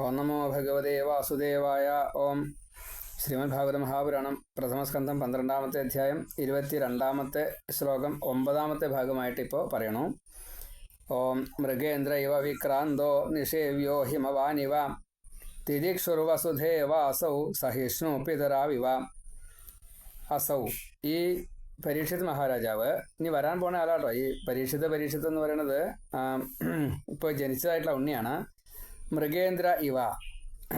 ഓം നമോ ഭഗവതേ വാസുദേവായ ഓം ശ്രീമദ് ഭാഗവത മഹാപുരാണം പ്രഥമസ്കന്ധം പന്ത്രണ്ടാമത്തെ അധ്യായം ഇരുപത്തി രണ്ടാമത്തെ ശ്ലോകം ഒമ്പതാമത്തെ ഭാഗമായിട്ട് ഇപ്പോൾ പറയണു. ഓം മൃഗേന്ദ്ര ഇവ വിക്രാന്തോ നിഷേവ്യോ ഹിമവാനിവ തിരിക്ഷുർവസുധേവാസൗ സഹിഷ്ണു പിതരാവിവ അസൗ ഈ പരീക്ഷിത് മഹാരാജാവ് ഇനി വരാൻ പോണ ആളാട്ടോ ഈ പരീക്ഷിത പരീക്ഷിത് എന്ന് പറയുന്നത് ഇപ്പോൾ ജനിച്ചതായിട്ടുള്ള ഉണ്ണിയാണ്. മൃഗേന്ദ്ര ഇവ.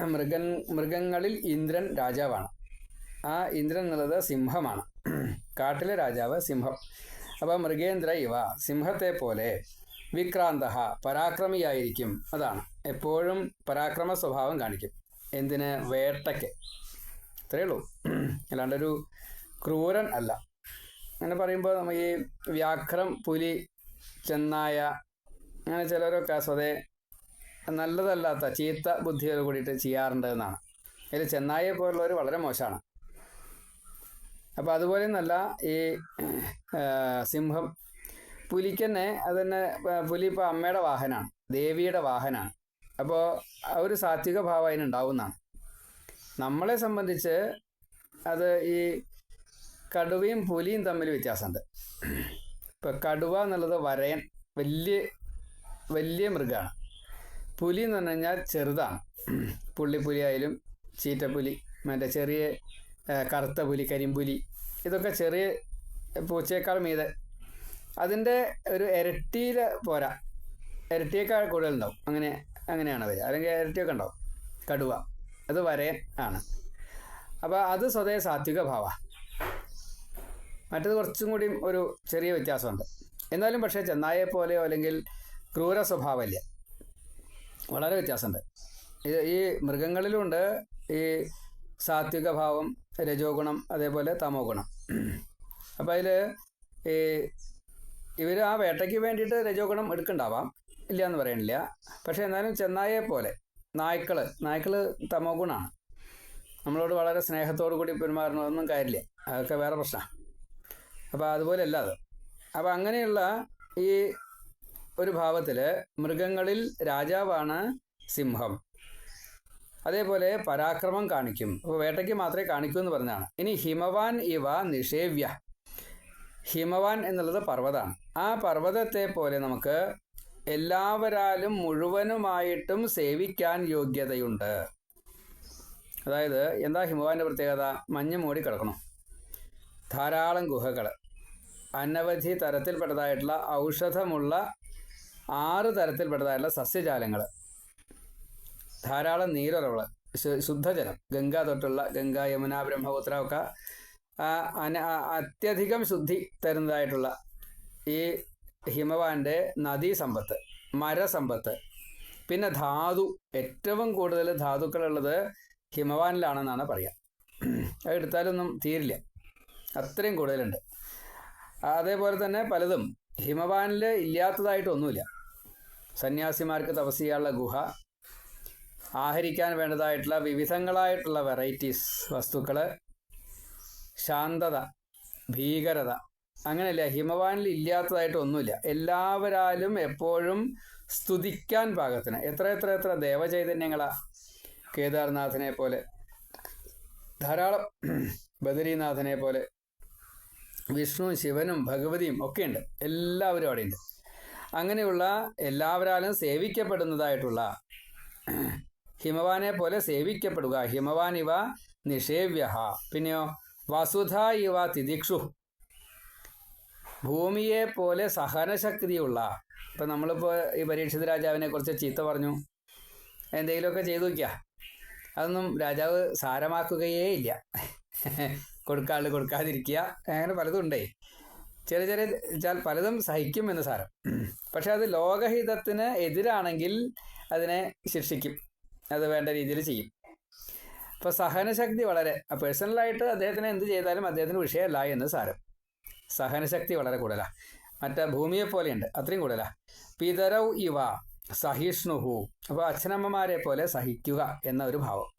മൃഗൻ മൃഗങ്ങളിൽ ഇന്ദ്രൻ രാജാവാണ്. ആ ഇന്ദ്രൻ എന്നുള്ളത് സിംഹമാണ്. കാട്ടിലെ രാജാവ് സിംഹം. അപ്പോൾ മൃഗേന്ദ്ര ഇവ സിംഹത്തെ പോലെ വിക്രാന്ത പരാക്രമിയായിരിക്കും. അതാണ്. എപ്പോഴും പരാക്രമ സ്വഭാവം കാണിക്കും. എന്തിന്? വേട്ടയ്ക്ക്. അത്രയേ ഉള്ളൂ. അല്ലാണ്ടൊരു ക്രൂരൻ അല്ല. അങ്ങനെ പറയുമ്പോൾ നമുക്ക് ഈ വ്യാഘ്രം പുലി ചെന്നായ അങ്ങനെ ചിലരൊക്കെ സ്വതേ നല്ലതല്ലാത്ത ചീത്ത ബുദ്ധിയോട് കൂടിയിട്ട് ചെയ്യാറുണ്ട് എന്നാണ്. ഇതിൽ ചെന്നായെ പോലുള്ളവർ വളരെ മോശമാണ്. അപ്പോൾ അതുപോലെ നല്ല ഈ സിംഹം പുലിക്കന്നെ അത് തന്നെ പുലി ഇപ്പോൾ അമ്മയുടെ വാഹനമാണ് ദേവിയുടെ വാഹനമാണ് അപ്പോൾ ഒരു സാത്വിക ഭാവം അതിനുണ്ടാവുന്നതാണ് നമ്മളെ സംബന്ധിച്ച് അത് ഈ കടുവയും പുലിയും തമ്മിൽ വ്യത്യാസമുണ്ട്. ഇപ്പോൾ കടുവ എന്നുള്ളത് വരയൻ വലിയ വലിയ മൃഗമാണ്. പുലി എന്ന് പറഞ്ഞു കഴിഞ്ഞാൽ ചെറുതാണ് പുള്ളിപ്പുലി ആയാലും ചീറ്റപ്പുലി മറ്റേ ചെറിയ കറുത്ത പുലി കരിമ്പുലി ഇതൊക്കെ ചെറിയ പൂച്ചയേക്കാൾ മീതെ. അതിന്റെ ഒരു ഇരട്ടിയിൽ പോരാ. ഇരട്ടിയേക്കാൾ കൂടുതലുണ്ടാവും. അങ്ങനെ അങ്ങനെയാണ് വരിക. അല്ലെങ്കിൽ ഇരട്ടിയൊക്കെ ഉണ്ടാവും. കടുവ. അത് വരയൻ ആണ്. അപ്പോൾ അത് സ്വതേ സാത്വിക ഭാവ. മറ്റത് കുറച്ചും കൂടി ഒരു ചെറിയ വ്യത്യാസമുണ്ട്. എന്നാലും പക്ഷേ ചെന്നായെ പോലെയോ അല്ലെങ്കിൽ ക്രൂര സ്വഭാവമില്ല. വളരെ വ്യത്യാസമുണ്ട്. ഈ മൃഗങ്ങളിലുണ്ട് ഈ സാത്വിക ഭാവം രജോ ഗുണം അതേപോലെ തമോ ഗുണം അപ്പം അതിൽ ഈ ഇവർ ആ വേട്ടയ്ക്ക് വേണ്ടിയിട്ട് രജോ ഗുണം എടുക്കണ്ടാവാം ഇല്ല എന്ന് പറയണില്ല. പക്ഷേ എന്നാലും ചെന്നായെ പോലെ നായ്ക്കൾ നായ്ക്കൾ തമോ ഗുണമാണ് നമ്മളോട് വളരെ സ്നേഹത്തോടു കൂടി പെരുമാറണമെന്നും കാര്യമില്ല. അതൊക്കെ വേറെ പ്രശ്നമാണ്. അപ്പോൾ അതുപോലെ അത്. അപ്പോൾ അങ്ങനെയുള്ള ഈ ഒരു ഭാവത്തിൽ മൃഗങ്ങളിൽ രാജാവാണ് സിംഹം. അതേപോലെ പരാക്രമം കാണിക്കും. അപ്പോൾ വേട്ടയ്ക്ക് മാത്രമേ കാണിക്കൂ എന്ന് പറഞ്ഞതാണ്. ഇനി ഹിമവാൻ ഇവ നിഷേവ്യ. ഹിമവാൻ എന്നുള്ളത് പർവതമാണ്. ആ പർവതത്തെ പോലെ നമുക്ക് എല്ലാവരാലും മുഴുവനുമായിട്ടും സേവിക്കാൻ യോഗ്യതയുണ്ട്. അതായത് എന്താ ഹിമവാന്റെ പ്രത്യേകത? മഞ്ഞ് മൂടി കിടക്കണം. ധാരാളം ഗുഹകൾ അനവധി തരത്തിൽപ്പെട്ടതായിട്ടുള്ള ഔഷധമുള്ള ആറ് തരത്തിൽപ്പെട്ടതായിട്ടുള്ള സസ്യജാലങ്ങൾ. ധാരാളം നീരുറവുകൾ. ശുദ്ധജലം. ഗംഗ തൊട്ടുള്ള ഗംഗ യമുന ബ്രഹ്മപുത്ര ഒക്കെ അത്യധികം ശുദ്ധി തരുന്നതായിട്ടുള്ള ഈ ഹിമവാന്റെ നദീ സമ്പത്ത് മരസമ്പത്ത്. പിന്നെ ധാതു. ഏറ്റവും കൂടുതൽ ധാതുക്കളുള്ളത് ഹിമവാനിലാണെന്നാണ് പറയാം. അത് എടുത്താലൊന്നും തീരില്ല. അത്രയും കൂടുതലുണ്ട്. അതേപോലെ തന്നെ പലതും ഹിമവാനിൽ ഇല്ലാത്തതായിട്ടൊന്നുമില്ല. സന്യാസിമാർക്ക് തപസ് ചെയ്യാനുള്ള ഗുഹ ആഹരിക്കാൻ വേണ്ടതായിട്ടുള്ള വിവിധങ്ങളായിട്ടുള്ള വെറൈറ്റീസ് വസ്തുക്കൾ ശാന്തത ഭീകരത അങ്ങനെയല്ല. ഹിമവാനിൽ ഇല്ലാത്തതായിട്ടൊന്നുമില്ല. എല്ലാവരാലും എപ്പോഴും സ്തുതിക്കാൻ പാകത്തിന്. എത്ര എത്ര എത്ര ദേവചൈതന്യങ്ങളാണ് കേദാർനാഥനെ പോലെ ധാരാളം ബദരീനാഥനെ പോലെ വിഷ്ണുവും ശിവനും ഭഗവതിയും ഒക്കെയുണ്ട്. എല്ലാവരും അവിടെയുണ്ട്. അങ്ങനെയുള്ള എല്ലാവരാലും സേവിക്കപ്പെടുന്നതായിട്ടുള്ള ഹിമവാനെ പോലെ സേവിക്കപ്പെടുക. ഹിമവാൻ ഇവ നിഷേവ്യ പിന്നെയോ വസുധ ഇവ തിദിക്ഷു. ഭൂമിയെ പോലെ സഹനശക്തിയുള്ള ഇപ്പം നമ്മളിപ്പോൾ ഈ പരീക്ഷിത രാജാവിനെ കുറിച്ച് ചീത്ത പറഞ്ഞു. എന്തെങ്കിലുമൊക്കെ ചെയ്തു വയ്ക്കുക അതൊന്നും രാജാവ് സാരമാക്കുകയേ ഇല്ല. കൊടുക്കാണ്ട് കൊടുക്കാതിരിക്കുക. അങ്ങനെ പലതും ഉണ്ടേ. ചെറിയ ചെറിയ പലതും സഹിക്കും എന്ന് സാരം. പക്ഷെ അത് ലോകഹിതത്തിന് എതിരാണെങ്കിൽ അതിനെ ശിക്ഷിക്കും. അത് വേണ്ട രീതിയിൽ ചെയ്യും. അപ്പോൾ സഹനശക്തി വളരെ പേഴ്സണലായിട്ട് അദ്ദേഹത്തിന് എന്ത് ചെയ്താലും അദ്ദേഹത്തിന് വിഷയമല്ല എന്ന് സാരം. സഹനശക്തി വളരെ കൂടുതലാണ് മറ്റേ ഭൂമിയെ പോലെയുണ്ട് അത്രയും കൂടുതലാണ് പിതരൗ ഇവ സഹിഷ്ണുഹു. അപ്പോൾ അച്ഛനമ്മമാരെ പോലെ സഹിക്കുക എന്ന ഒരു ഭാവം.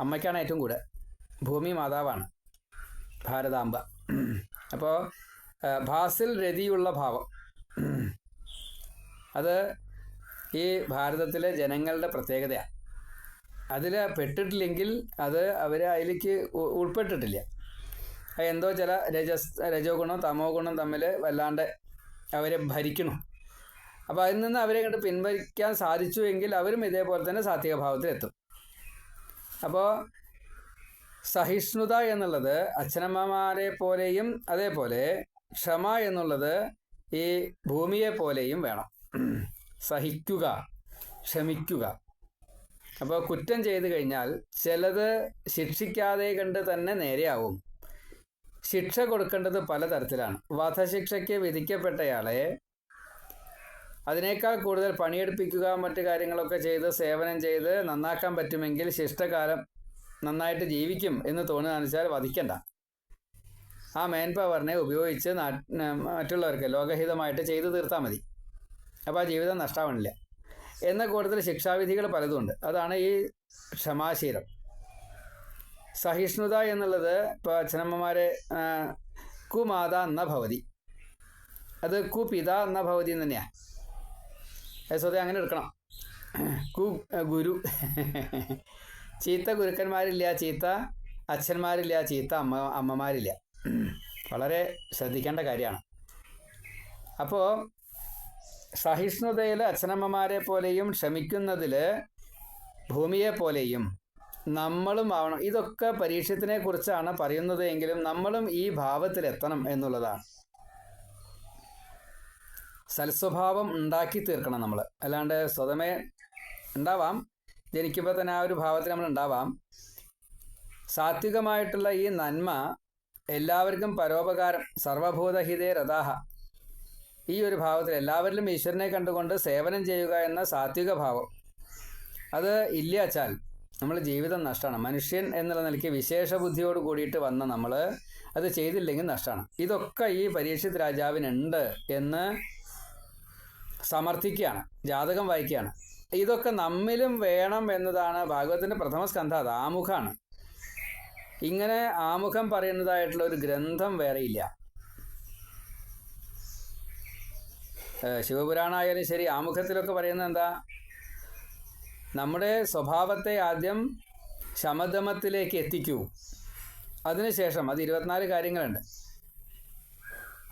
അമ്മയ്ക്കാണ് ഏറ്റവും കൂടുതൽ. ഭൂമി മാതാവാണ്. ഭാരതാംബ. അപ്പോൾ ഭാസിൽ രതിയുള്ള ഭാവം. അത് ഈ ഭാരതത്തിലെ ജനങ്ങളുടെ പ്രത്യേകതയാണ് അതിൽ പെട്ടിട്ടില്ലെങ്കിൽ അത് അവർ അതിലേക്ക് ഉൾപ്പെട്ടിട്ടില്ല. എന്തോ ചില രജസ് രജോ ഗുണം തമോ ഗുണം തമ്മിൽ വല്ലാണ്ട് അവരെ ഭരിക്കണം അപ്പോൾ അതിൽ നിന്ന് അവരെ കണ്ട് പിൻവലിക്കാൻ സാധിച്ചു എങ്കിൽ അവരും ഇതേപോലെ തന്നെ സാത്വിക ഭാവത്തിലെത്തും. അപ്പോൾ സഹിഷ്ണുത എന്നുള്ളത് അച്ഛനമ്മമാരെ പോലെയും അതേപോലെ ക്ഷമ എന്നുള്ളത് ഈ ഭൂമിയെ പോലെയും വേണം. സഹിക്കുക ക്ഷമിക്കുക. അപ്പോൾ കുറ്റം ചെയ്തു കഴിഞ്ഞാൽ ചിലത് ശിക്ഷിക്കാതെ കണ്ട് തന്നെ നേരെയാവും. ശിക്ഷ കൊടുക്കേണ്ടത് പലതരത്തിലാണ്. വധശിക്ഷയ്ക്ക് വിധിക്കപ്പെട്ടയാളെ അതിനേക്കാൾ കൂടുതൽ പണിയെടുപ്പിക്കുക മറ്റു കാര്യങ്ങളൊക്കെ ചെയ്ത് സേവനം ചെയ്ത് നന്നാക്കാൻ പറ്റുമെങ്കിൽ ശിഷ്ടകാലം നന്നായിട്ട് ജീവിക്കും എന്ന് തോന്നുകയാണെന്ന് വെച്ചാൽ വധിക്കണ്ട. ആ മാൻ പവറിനെ ഉപയോഗിച്ച് മറ്റുള്ളവർക്ക് ലോകഹിതമായിട്ട് ചെയ്തു തീർത്താൽ മതി. അപ്പോൾ ആ ജീവിതം നഷ്ടമാവണില്ല എന്ന കൂട്ടത്തിൽ ശിക്ഷാവിധികൾ പലതുമുണ്ട് അതാണ് ഈ ക്ഷമാശീലം. സഹിഷ്ണുത എന്നുള്ളത് ഇപ്പോൾ അച്ഛനമ്മമാരെ കുമാത എന്ന ഭവതി. അത് കുപിത എന്ന ഭവതി തന്നെയാണ് യശോദ അങ്ങനെ എടുക്കണം. കു ഗുരു. ചീത്ത ഗുരുക്കന്മാരില്ല ചീത്ത അച്ഛന്മാരില്ല ചീത്ത അമ്മ അമ്മമാരില്ല. വളരെ ശ്രദ്ധിക്കേണ്ട കാര്യമാണ്. അപ്പോൾ സഹിഷ്ണുതയിൽ അച്ഛനമ്മമാരെ പോലെയും ക്ഷമിക്കുന്നതിൽ ഭൂമിയെ പോലെയും നമ്മളും ആവണം. ഇതൊക്കെ പരീക്ഷത്തിനെ കുറിച്ചാണ് പറയുന്നത് എങ്കിലും നമ്മളും ഈ ഭാവത്തിലെത്തണം എന്നുള്ളതാണ്. സൽസ്വഭാവം ഉണ്ടാക്കി തീർക്കണം നമ്മൾ അല്ലാണ്ട് സ്വതമേ ഉണ്ടാവാം. ജനിക്കുമ്പോൾ തന്നെ ആ ഒരു ഭാവത്തിൽ നമ്മൾ ഉണ്ടാവാം. സാത്വികമായിട്ടുള്ള ഈ നന്മ എല്ലാവർക്കും പരോപകാരം സർവഭൂതഹിതേ രഥാഹ. ഈ ഒരു ഭാവത്തിൽ എല്ലാവരിലും ഈശ്വരനെ കണ്ടുകൊണ്ട് സേവനം ചെയ്യുക എന്ന സാത്വിക ഭാവം. അത് ഇല്ലാച്ചാൽ നമ്മൾ ജീവിതം നഷ്ടമാണ്. മനുഷ്യൻ എന്നുള്ള നിലയ്ക്ക് വിശേഷ ബുദ്ധിയോട് കൂടിയിട്ട് വന്ന നമ്മൾ അത് ചെയ്തില്ലെങ്കിൽ നഷ്ടമാണ്. ഇതൊക്കെ ഈ പരീക്ഷിത് രാജാവിനുണ്ട് എന്ന് സമർത്ഥിക്കുകയാണ്. ജാതകം വായിക്കുകയാണ്. ഇതൊക്കെ നമ്മിലും വേണം എന്നതാണ് ഭാഗവതത്തിന്റെ പ്രഥമ സ്കന്ധ അത് ആമുഖമാണ് ഇങ്ങനെ ആമുഖം പറയുന്നതായിട്ടുള്ള ഒരു ഗ്രന്ഥം വേറെയില്ല ശിവപുരാണായാലും ശരി ആമുഖത്തിലൊക്കെ പറയുന്നത് എന്താ? നമ്മുടെ സ്വഭാവത്തെ ആദ്യം ശമദമത്തിലേക്ക് എത്തിക്കൂ. അതിനുശേഷം അത് ഇരുപത്തിനാല് കാര്യങ്ങളുണ്ട്.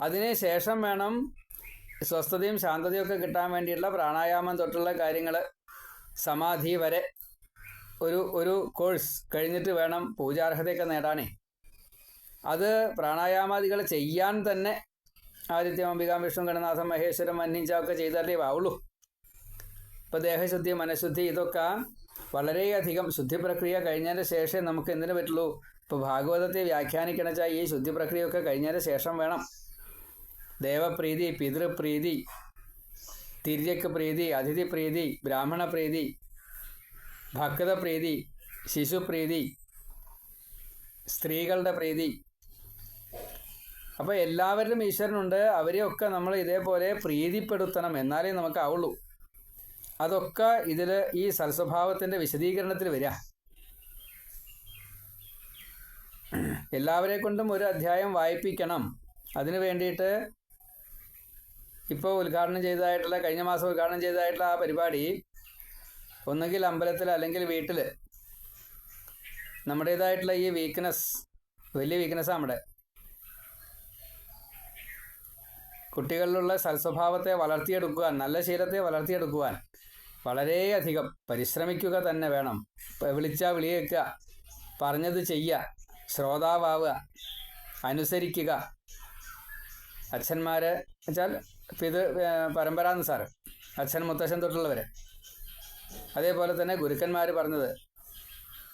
അതിനുശേഷം വേണം സ്വസ്ഥതയും ശാന്തതയും ഒക്കെ കിട്ടാൻ വേണ്ടിയിട്ടുള്ള പ്രാണായാമം തൊട്ടുള്ള കാര്യങ്ങൾ സമാധി വരെ ഒരു ഒരു കോഴ്സ് കഴിഞ്ഞിട്ട് വേണം പൂജാർഹതയൊക്കെ നേടാനേ. അത് പ്രാണായാമാദികൾ ചെയ്യാൻ തന്നെ ആദിത്യം അംബികാം വിഷ്ണു ഗണനാഥം മഹേശ്വരം മന്നിഞ്ചൊക്കെ ചെയ്താലേ ആവുള്ളൂ ഇപ്പോൾ ദേഹശുദ്ധി മനഃശുദ്ധി ഇതൊക്കെ വളരെയധികം ശുദ്ധി പ്രക്രിയ കഴിഞ്ഞതിന് ശേഷം നമുക്ക് എന്തിനു പറ്റുള്ളൂ? ഇപ്പോൾ ഭാഗവതത്തെ വ്യാഖ്യാനിക്കണച്ചാൽ ഈ ശുദ്ധി പ്രക്രിയയൊക്കെ കഴിഞ്ഞതിന് ശേഷം വേണം. ദേവപ്രീതി പിതൃപ്രീതി തിര്യക്ക് പ്രീതി അതിഥി പ്രീതി ബ്രാഹ്മണ പ്രീതി ശിശുപ്രീതി സ്ത്രീകളുടെ പ്രീതി അപ്പോൾ എല്ലാവരിലും ഈശ്വരനുണ്ട്. അവരെയൊക്കെ നമ്മൾ ഇതേപോലെ പ്രീതിപ്പെടുത്തണം എന്നാലേ നമുക്ക് ആവുള്ളൂ. അതൊക്കെ ഇതിൽ ഈ സൽസ്വഭാവത്തിന്റെ വിശദീകരണത്തിൽ വരിക. എല്ലാവരെ കൊണ്ടും ഒരു അധ്യായം വായിപ്പിക്കണം. അതിനു വേണ്ടിയിട്ട് ഇപ്പോൾ ഉദ്ഘാടനം ചെയ്തതായിട്ടുള്ള കഴിഞ്ഞ മാസം ഉദ്ഘാടനം ചെയ്തതായിട്ടുള്ള ആ പരിപാടി ഒന്നുകിൽ അമ്പലത്തിൽ അല്ലെങ്കിൽ വീട്ടിൽ നമ്മുടേതായിട്ടുള്ള ഈ വീക്ക്നെസ് വലിയ വീക്ക്നെസ്സാണ് നമ്മുടെ. കുട്ടികളിലുള്ള സൽസ്വഭാവത്തെ വളർത്തിയെടുക്കുവാൻ നല്ല ശീലത്തെ വളർത്തിയെടുക്കുവാൻ വളരെയധികം പരിശ്രമിക്കുക തന്നെ വേണം. വിളിച്ചാൽ വിളിയേക്കുക പറഞ്ഞത് ചെയ്യുക ശ്രോതാവുക അനുസരിക്കുക. അച്ഛന്മാരെ വെച്ചാൽ പിതൃ സാറ്. അച്ഛൻ മുത്തശ്ശൻ തൊട്ടുള്ളവരെ. അതേപോലെ തന്നെ ഗുരുക്കന്മാർ പറഞ്ഞത്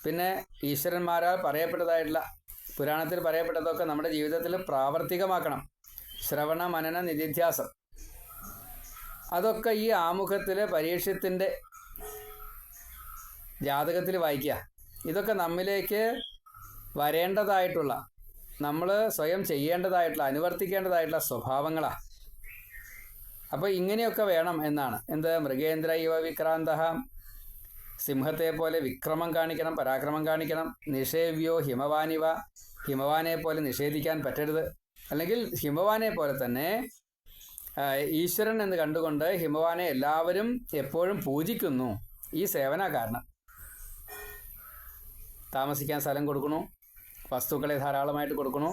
പിന്നെ ഈശ്വരന്മാരാൽ പറയപ്പെട്ടതായിട്ടുള്ള പുരാണത്തിൽ പറയപ്പെട്ടതൊക്കെ നമ്മുടെ ജീവിതത്തിൽ പ്രാവർത്തികമാക്കണം. ശ്രവണ മനന നിധിധ്യാസം. അതൊക്കെ ഈ ആമുഖത്തിലെ പരീക്ഷത്തിന്റെ ജാതകത്തിൽ വായിക്കുക ഇതൊക്കെ നമ്മിലേക്ക് വരേണ്ടതായിട്ടുള്ള നമ്മൾ സ്വയം ചെയ്യേണ്ടതായിട്ടുള്ള അനുവർത്തിക്കേണ്ടതായിട്ടുള്ള സ്വഭാവങ്ങളാണ് അപ്പോൾ ഇങ്ങനെയൊക്കെ വേണം എന്നാണ്. എന്ത്? മൃഗേന്ദ്ര ഇവ വിക്രാന്ത. സിംഹത്തെ പോലെ വിക്രമം കാണിക്കണം പരാക്രമം കാണിക്കണം. നിഷേവ്യോ ഹിമവാനിവ. ഹിമവാനെ പോലെ നിഷേധിക്കാൻ പറ്റരുത്. അല്ലെങ്കിൽ ഹിമവാനെ പോലെ തന്നെ ഈശ്വരൻ എന്ന് കണ്ടുകൊണ്ട് ഹിമവാനെ എല്ലാവരും എപ്പോഴും പൂജിക്കുന്നു. ഈ സേവന കാരണം. താമസിക്കാൻ സ്ഥലം കൊടുക്കണു വസ്തുക്കളെ ധാരാളമായിട്ട് കൊടുക്കണു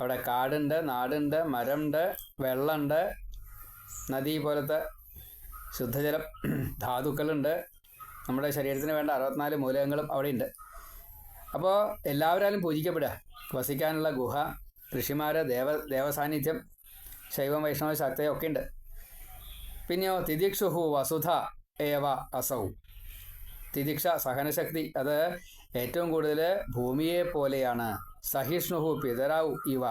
അവിടെ കാടുണ്ട് നാടുണ്ട് മരമുണ്ട് വെള്ളമുണ്ട്. നദി പോലത്തെ ശുദ്ധജലം ധാതുക്കളുണ്ട്. നമ്മുടെ ശരീരത്തിന് വേണ്ട അറുപത്തിനാല് മൂലകങ്ങളും അവിടെയുണ്ട്. അപ്പോൾ എല്ലാവരാലും പൂജിക്കപ്പെടുക. വസിക്കാനുള്ള ഗുഹ ഋഷിമാർ ദേവ ദേവസാന്നിധ്യം ശൈവം വൈഷ്ണവ ശക്തയും ഒക്കെ ഉണ്ട്. പിന്നെയോ തിദിക്ഷുഹു വസുധ ഏവ അസൗ. തിദിക്ഷ സഹനശക്തി അത് ഏറ്റവും കൂടുതൽ ഭൂമിയെ പോലെയാണ് സഹിഷ്ണുഹു പിതരാവു ഇവ.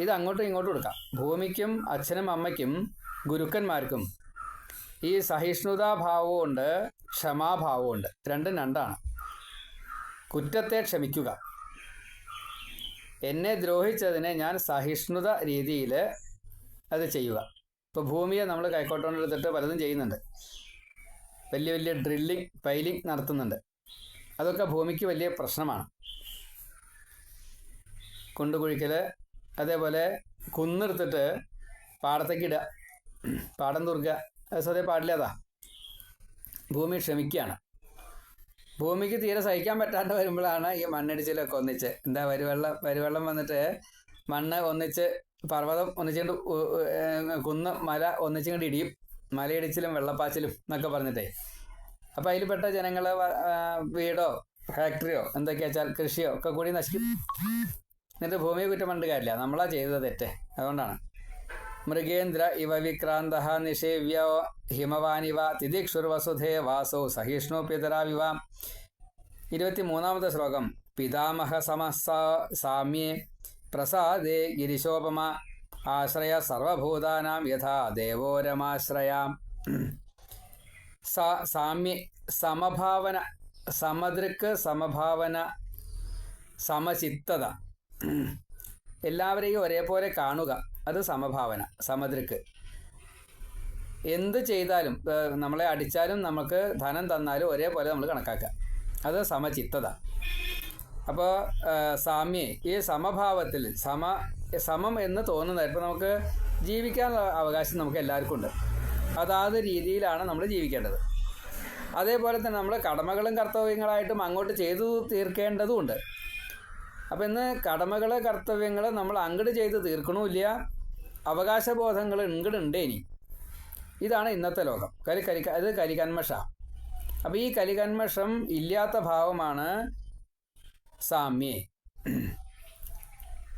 ഇത് അങ്ങോട്ടും ഇങ്ങോട്ടും എടുക്കാം. ഭൂമിക്കും അച്ഛനും അമ്മയ്ക്കും ഗുരുക്കന്മാർക്കും ഈ സഹിഷ്ണുതാഭാവവും ഉണ്ട് ക്ഷമാഭാവവും ഉണ്ട്. രണ്ടും രണ്ടാണ്. കുറ്റത്തെ ക്ഷമിക്കുക. എന്നെ ദ്രോഹിച്ചതിനെ ഞാൻ സഹിഷ്ണുത രീതിയിൽ അത് ചെയ്യുക. ഇപ്പോൾ ഭൂമിയെ നമ്മൾ കൈക്കോട്ടോണ്ടെടുത്തിട്ട് പലതും ചെയ്യുന്നുണ്ട്. വലിയ വലിയ ഡ്രില്ലിംഗ് പൈലിംഗ് നടത്തുന്നുണ്ട്. അതൊക്കെ ഭൂമിക്ക് വലിയ പ്രശ്നമാണ്. കുണ്ടുകുഴിക്കൽ അതേപോലെ കുന്നെടുത്തിട്ട് പാടത്തേക്ക് ഇടുക. പാടം തുറക്കുക. അത് സ്വതേ പാടില്ലാതാ ഭൂമി ക്ഷമിക്കുകയാണ്. ഭൂമിക്ക് തീരെ സഹിക്കാൻ പറ്റാണ്ട് വരുമ്പോഴാണ് ഈ മണ്ണിടിച്ചിലൊക്കെ ഒന്നിച്ച്. എന്താ വരുവെള്ളം വരുവെള്ളം വന്നിട്ട് മണ്ണ് ഒന്നിച്ച് പർവതം ഒന്നിച്ചുകൊണ്ട് കുന്ന് മല ഒന്നിച്ചുകൊണ്ട് ഇടിയും. മലയിടിച്ചിലും വെള്ളപ്പാച്ചിലും എന്നൊക്കെ പറഞ്ഞിട്ടേ. അപ്പോൾ അതിൽപ്പെട്ട ജനങ്ങൾ വീടോ ഫാക്ടറിയോ എന്തൊക്കെയാ വെച്ചാൽ കൃഷിയോ ഒക്കെ കൂടി നശിക്കും. എന്നിട്ട് ഭൂമിയെ കുറ്റം പണ്ട് കാര്യമില്ല. നമ്മളാ ചെയ്തത് തെറ്റ്. അതുകൊണ്ടാണ്. മൃഗേന്ദ്ര ഇവ വിക്രാന്ത നിഷേവ്യ ഹിമവാനിവ തിദിക്ഷുർവസുധേ വാസോ സഹിഷ്ണു പിതരാവിവ ഇരുപത്തി മൂന്നാമത്തെ ശ്ലോകം. പിതാമഹ സമസ സാമ്യേ പ്രസാദേ ഗിരിശോപമ ആശ്രയ സർവഭൂതാനാം യഥാ ദേവോരമാശ്രയാം. സാമ്യ സമഭാവന സമദൃക്ക് സമഭാവന സമചിത്തത. എല്ലാവരെയും ഒരേപോലെ കാണുക. അത് സമഭാവന സമദൃക്ക് എന്ത് ചെയ്താലും നമ്മളെ അടിച്ചാലും നമുക്ക് ധനം തന്നാലും ഒരേപോലെ നമ്മൾ കണക്കാക്കുക. അത് സമചിത്തത. അപ്പോൾ സാമ്യേ ഈ സമഭാവത്തിൽ സമ സമം എന്ന് തോന്നുന്നത് ഇപ്പോൾ നമുക്ക് ജീവിക്കാനുള്ള അവകാശം നമുക്ക് എല്ലാവർക്കും ഉണ്ട്. അതാത് രീതിയിലാണ് നമ്മൾ ജീവിക്കേണ്ടത്. അതേപോലെ തന്നെ നമ്മൾ കടമകളും കർത്തവ്യങ്ങളായിട്ടും അങ്ങോട്ട് ചെയ്തു തീർക്കേണ്ടതുമുണ്ട് അപ്പം ഇന്ന് കടമകൾ കർത്തവ്യങ്ങൾ നമ്മൾ അങ്ങട് ചെയ്ത് തീർക്കണമില്ല അവകാശബോധങ്ങൾ ഇങ്ങോട്ടുണ്ട് ഇനി. ഇതാണ് ഇന്നത്തെ ലോകം. കലി കലി അത് കലികന്മഷ അപ്പോൾ ഈ കലികന്മഷം ഇല്ലാത്ത ഭാവമാണ് സാമ്യേ.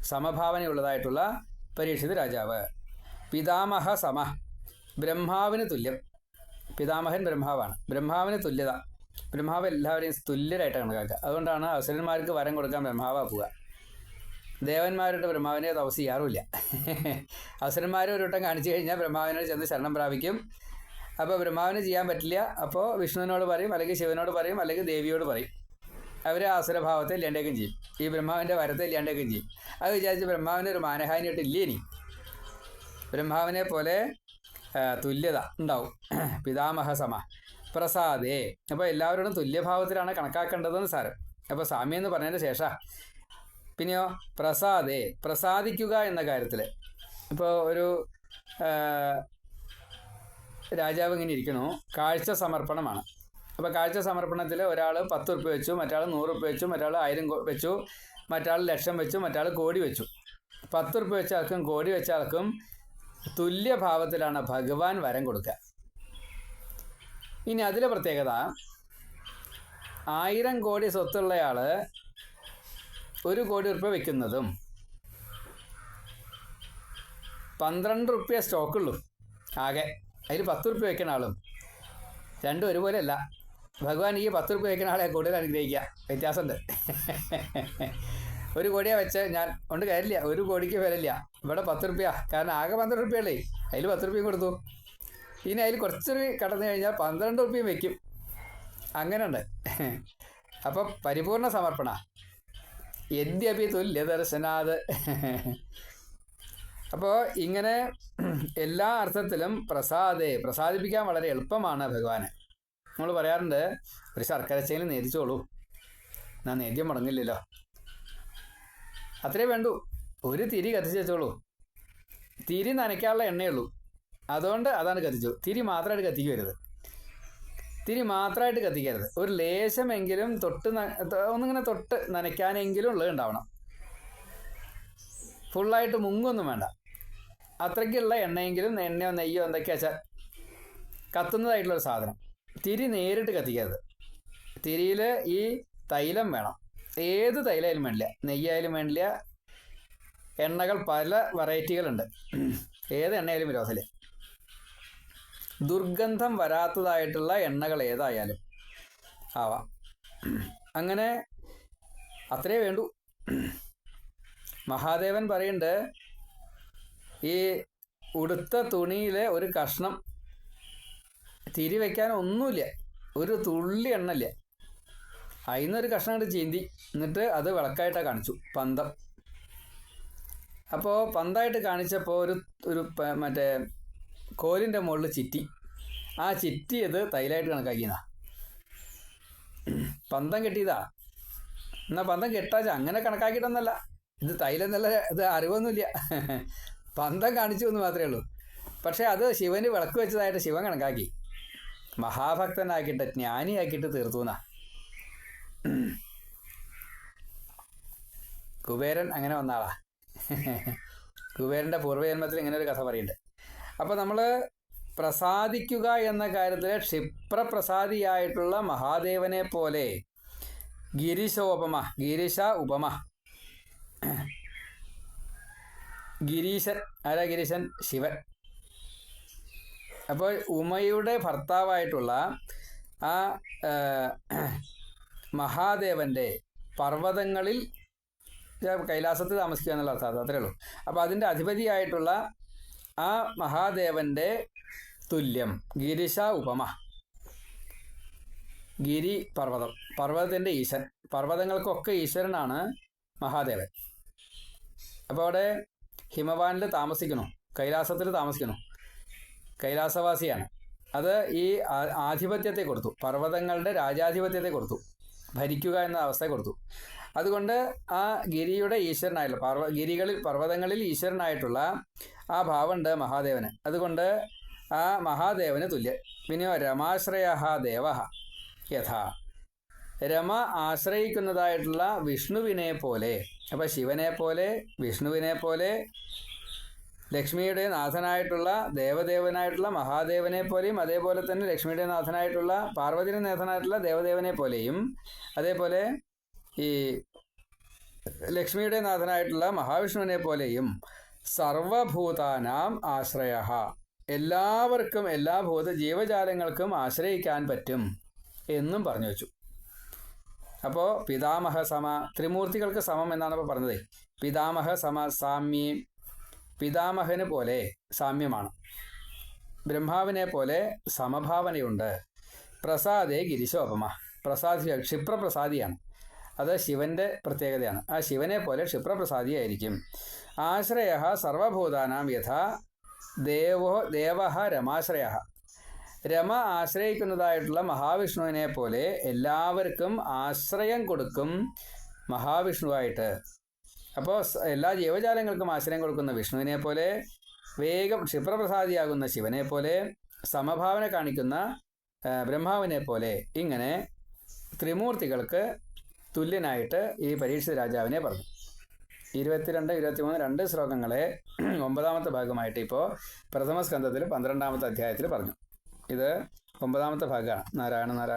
സമഭാവനയുള്ളതായിട്ടുള്ള പരീക്ഷിത് രാജാവ്. പിതാമഹ സമ. ബ്രഹ്മാവിന് തുല്യം. പിതാമഹൻ ബ്രഹ്മാവാണ്. ബ്രഹ്മാവിന് തുല്യത. ബ്രഹ്മാവ് എല്ലാവരെയും തുല്യരായിട്ട് കണക്കാക്കുക അതുകൊണ്ടാണ് അസുരന്മാർക്ക് വരം കൊടുക്കാൻ ബ്രഹ്മാവാക്കുക ദേവന്മാരുടെ ബ്രഹ്മാവിനെ തപസ് ചെയ്യാറുമില്ല. അസുരന്മാർ ഒരു വട്ടം കാണിച്ചു കഴിഞ്ഞാൽ ബ്രഹ്മാവിനോട് ചെന്ന് ശരണം പ്രാപിക്കും. അപ്പോൾ ബ്രഹ്മാവിന് ചെയ്യാൻ പറ്റില്ല. അപ്പോൾ വിഷ്ണുവിനോട് പറയും അല്ലെങ്കിൽ ശിവനോട് പറയും അല്ലെങ്കിൽ ദേവിയോട് പറയും. അവർ അസുരഭാവത്തെ ഇല്ലാണ്ടേക്കും ചെയ്യും. ഈ ബ്രഹ്മാവിന്റെ വരത്തെ ഇല്ലാണ്ടേക്കും ചെയ്യും. അത് വിചാരിച്ച് ബ്രഹ്മാവിന് ഒരു മാനഹാനിയായിട്ട് ഇല്ലേ ഇനി? ബ്രഹ്മാവിനെ പോലെ ആ, തുല്യത ഉണ്ടാവും. പിതാമഹ സമ പ്രസാദേ. അപ്പോൾ എല്ലാവരോടും തുല്യഭാവത്തിലാണ് കണക്കാക്കേണ്ടതെന്ന് സാരം അപ്പോൾ സ്വാമി എന്ന് പറഞ്ഞതിന് ശേഷം. പിന്നെയോ പ്രസാദേ പ്രസാദിക്കുക എന്ന കാര്യത്തിൽ ഇപ്പോൾ ഒരു രാജാവ് ഇങ്ങനെ ഇരിക്കണു കാഴ്ച സമർപ്പണമാണ്. അപ്പോൾ കാഴ്ച സമർപ്പണത്തിൽ ഒരാൾ പത്ത് ഉറുപ്പ്യ വെച്ചു മറ്റാൾ നൂറ് ഉറുപ്പ്യ വെച്ചു മറ്റാൾ ആയിരം വെച്ചു മറ്റാൾ ലക്ഷം വെച്ചു മറ്റാൾ കോടി വെച്ചു. പത്ത് ഉറുപ്പ്യ വെച്ച ആൾക്കും കോടി വെച്ച ആൾക്കും തുല്യഭാവത്തിലാണ് ഭഗവാൻ വരം കൊടുക്കുക. ഇനി അതിലെ പ്രത്യേകത ആയിരം കോടി സ്വത്തുള്ളയാൾ ഒരു കോടി ഉറുപ്പ്യ വെക്കുന്നതും പന്ത്രണ്ട് റുപ്യ സ്റ്റോക്കുള്ളൂ. ആകെ. അതിൽ പത്ത് റുപ്യ വെക്കുന്ന ആളും. രണ്ടും ഒരുപോലെയല്ല. ഭഗവാൻ ഈ പത്ത് റുപ്യ വെക്കുന്ന ആളെ കൂടുതൽ അനുഗ്രഹിക്കുക. വ്യത്യാസമുണ്ട്. ഒരു കോടിയാണ് വെച്ച് ഞാൻ. കൊണ്ട് കാര്യമില്ല. ഒരു കോടിക്ക് വിലയില്ല. ഇവിടെ പത്ത് റുപ്യ കാരണം ആകെ പന്ത്രണ്ട് റുപ്യല്ലേ അതിൽ പത്ത് റുപ്യ കൊടുത്തു. ഇനി അതിൽ കുറച്ചൊരു കടന്നു കഴിഞ്ഞാൽ പന്ത്രണ്ട് റുപ്യം വെക്കും. അങ്ങനെയുണ്ട്. അപ്പം പരിപൂർണ സമർപ്പണ. യദ്യപി തുല്യ ദർശനാത് അപ്പോൾ ഇങ്ങനെ എല്ലാ അർത്ഥത്തിലും പ്രസാദേ പ്രസാദിപ്പിക്കാൻ വളരെ എളുപ്പമാണ് ഭഗവാന്. നമ്മൾ പറയാറുണ്ട് ഒരു ശർക്കരച്ചയിൽ നേരിച്ചോളൂ ഞാൻ നേദ്യം മുടങ്ങില്ലല്ലോ. അത്രേ വേണ്ടൂ. ഒരു തിരി കത്തിച്ചു വെച്ചോളൂ. തിരി നനയ്ക്കാനുള്ള എണ്ണയുള്ളൂ അതുകൊണ്ട് അതാണ് കത്തിച്ചു തിരി മാത്രമായിട്ട് കത്തിക്കരുത്. തിരി മാത്രമായിട്ട് കത്തിക്കരുത്. ഒരു ലേശമെങ്കിലും തൊട്ട് ഒന്നിങ്ങനെ തൊട്ട് നനയ്ക്കാനെങ്കിലും ഉള്ളത് ഉണ്ടാവണം. ഫുള്ളായിട്ട് മുങ്ങൊന്നും വേണ്ട. അത്രയ്ക്കുള്ള എണ്ണയെങ്കിലും എണ്ണയോ നെയ്യോ എന്തൊക്കെയാ വെച്ചാൽ കത്തുന്നതായിട്ടുള്ളൊരു സാധനം. തിരി നേരിട്ട് കത്തിക്കരുത്. തിരിയിൽ ഈ തൈലം വേണം. ഏത് തൈലായാലും വേണ്ടില്ല. നെയ്യായാലും വേണ്ടില്ല. എണ്ണകൾ പല വെറൈറ്റികളുണ്ട് ഏത് എണ്ണയായാലും വിരോധമില്ല. ദുർഗന്ധം വരാത്തതായിട്ടുള്ള എണ്ണകൾ ഏതായാലും ആവാം. അങ്ങനെ അത്രേ വേണ്ടു. മഹാദേവൻ പറയുന്നുണ്ട് ഈ ഉടുത്ത തുണിയിലെ ഒരു കഷ്ണം തിരി വെക്കാൻ ഒന്നുമില്ല. ഒരു തുള്ളി എണ്ണല്ല അതിന്നൊരു കഷ്ണം കണ്ട് ചീന്തി. എന്നിട്ട് അത് വിളക്കായിട്ടാണ് കാണിച്ചു. പന്തം. അപ്പോൾ പന്തായിട്ട് കാണിച്ചപ്പോൾ ഒരു ഒരു മറ്റേ കോലിന്റെ മുകളിൽ ചിറ്റി. ആ ചിറ്റിയത് തൈലായിട്ട് കണക്കാക്കിയതാ പന്തം കെട്ടിയതാ. എന്നാ പന്തം കെട്ടാച്ച അങ്ങനെ കണക്കാക്കിയിട്ടൊന്നല്ല. ഇത് തൈലം നല്ല ഇത് അറിവൊന്നുമില്ല. പന്തം കാണിച്ചു എന്ന് മാത്രമേ ഉള്ളൂ. പക്ഷേ അത് ശിവന് വിളക്ക് വെച്ചതായിട്ട് ശിവൻ കണക്കാക്കി. മഹാഭക്തനാക്കിയിട്ട് ജ്ഞാനിയാക്കിയിട്ട് തീർത്തു എന്നാ. കുബേരൻ അങ്ങനെ വന്ന ആളാ കുബേരന്റെ പൂർവജന്മത്തിൽ ഇങ്ങനെ ഒരു കഥ പറയുന്നുണ്ട്. അപ്പോൾ നമ്മൾ പ്രസാദിക്കുക എന്ന കാര്യത്തിൽ ക്ഷിപ്രപ്രസാദിയായിട്ടുള്ള മഹാദേവനെ പോലെ ഗിരിശോപമ ഗിരിശ ഉപമ. ഗിരീശൻ ആരാ ഗിരീശൻ? ശിവൻ. അപ്പോൾ ഉമയുടെ ഭർത്താവായിട്ടുള്ള ആ മഹാദേവന്റെ പർവതങ്ങളിൽ കൈലാസത്തിൽ താമസിക്കുക എന്നുള്ള അർത്ഥം അത്രേ ഉള്ളൂ. അപ്പോൾ അതിന്റെ അധിപതിയായിട്ടുള്ള ആ മഹാദേവന്റെ തുല്യം. ഗിരിശ ഉപമ. ഗിരി പർവതം. പർവതത്തിന്റെ ഈശൻ പർവതങ്ങൾക്കൊക്കെ ഈശ്വരനാണ് മഹാദേവൻ. അപ്പോൾ അവിടെ ഹിമവാനിൽ താമസിക്കുന്നു. കൈലാസത്തിൽ താമസിക്കുന്നു. കൈലാസവാസിയാണ്. അത് ഈ ആധിപത്യത്തെ കൊടുത്തു. പർവതങ്ങളുടെ രാജാധിപത്യത്തെ കൊടുത്തു. ഭരിക്കുക എന്ന അവസ്ഥ കൊടുത്തു. അതുകൊണ്ട് ആ ഗിരിയുടെ ഈശ്വരനായിട്ടുള്ള പർവ ഗിരികളിൽ പർവതങ്ങളിൽ ഈശ്വരനായിട്ടുള്ള ആ ഭാവമുണ്ട് മഹാദേവന്. അതുകൊണ്ട് ആ മഹാദേവന് തുല്യ. പിന്നെയോ രമാശ്രയ ദേവ യഥാ. രമ ആശ്രയിക്കുന്നതായിട്ടുള്ള വിഷ്ണുവിനെ പോലെ അപ്പം ശിവനെ പോലെ വിഷ്ണുവിനെ പോലെ ലക്ഷ്മിയുടെ നാഥനായിട്ടുള്ള ദേവദേവനായിട്ടുള്ള മഹാദേവനെ പോലെയും അതേപോലെ തന്നെ ലക്ഷ്മിയുടെ നാഥനായിട്ടുള്ള പാർവതിയുടെ നാഥനായിട്ടുള്ള ദേവദേവനെ പോലെയും അതേപോലെ ഈ ലക്ഷ്മിയുടെ നാഥനായിട്ടുള്ള മഹാവിഷ്ണുവിനെ പോലെയും സർവഭൂതാനാം ആശ്രയ എല്ലാവർക്കും എല്ലാ ഭൂത ജീവജാലങ്ങൾക്കും ആശ്രയിക്കാൻ പറ്റും എന്നും പറഞ്ഞു വെച്ചു. അപ്പോൾ പിതാമഹ സമ ത്രിമൂർത്തികൾക്ക് സമം എന്നാണ് ഇപ്പോൾ പറഞ്ഞത്. പിതാമഹ സമ സാമ്യം പിതാമഹന് പോലെ സാമ്യമാണ്. ബ്രഹ്മാവിനെ പോലെ സമഭാവനയുണ്ട്. പ്രസാദേ ഗിരിശോപമ. പ്രസാദി ക്ഷിപ്രപ്രസാദിയാണ്. അത് ശിവന്റെ പ്രത്യേകതയാണ്. ആ ശിവനെ പോലെ ക്ഷിപ്രപ്രസാദിയായിരിക്കും. ആശ്രയ സർവഭൂതാനാം യഥാ ദേവോ ദേവ രമാശ്രയ. രമ ആശ്രയിക്കുന്നതായിട്ടുള്ള മഹാവിഷ്ണുവിനെ പോലെ എല്ലാവർക്കും ആശ്രയം കൊടുക്കും മഹാവിഷ്ണുവായിട്ട്. അപ്പോൾ എല്ലാ ജീവജാലങ്ങൾക്കും ആശ്രയം കൊടുക്കുന്ന വിഷ്ണുവിനെ പോലെ വേഗം ക്ഷിപ്രപ്രസാദിയാകുന്ന ശിവനെ പോലെ സമഭാവന കാണിക്കുന്ന ബ്രഹ്മാവിനെ പോലെ ഇങ്ങനെ ത്രിമൂർത്തികൾക്ക് തുല്യനായിട്ട് ഈ പരീക്ഷിത രാജാവിനെ പറഞ്ഞു. ഇരുപത്തിരണ്ട് ഇരുപത്തിമൂന്ന് രണ്ട് ശ്ലോകങ്ങളെ ഒമ്പതാമത്തെ ഭാഗമായിട്ട് ഇപ്പോൾ പ്രഥമ സ്കന്ധത്തിൽ പന്ത്രണ്ടാമത്തെ അധ്യായത്തിൽ പറഞ്ഞു. ഇത് ഒമ്പതാമത്തെ ഭാഗമാണ്. നാരായണ നാരായണ.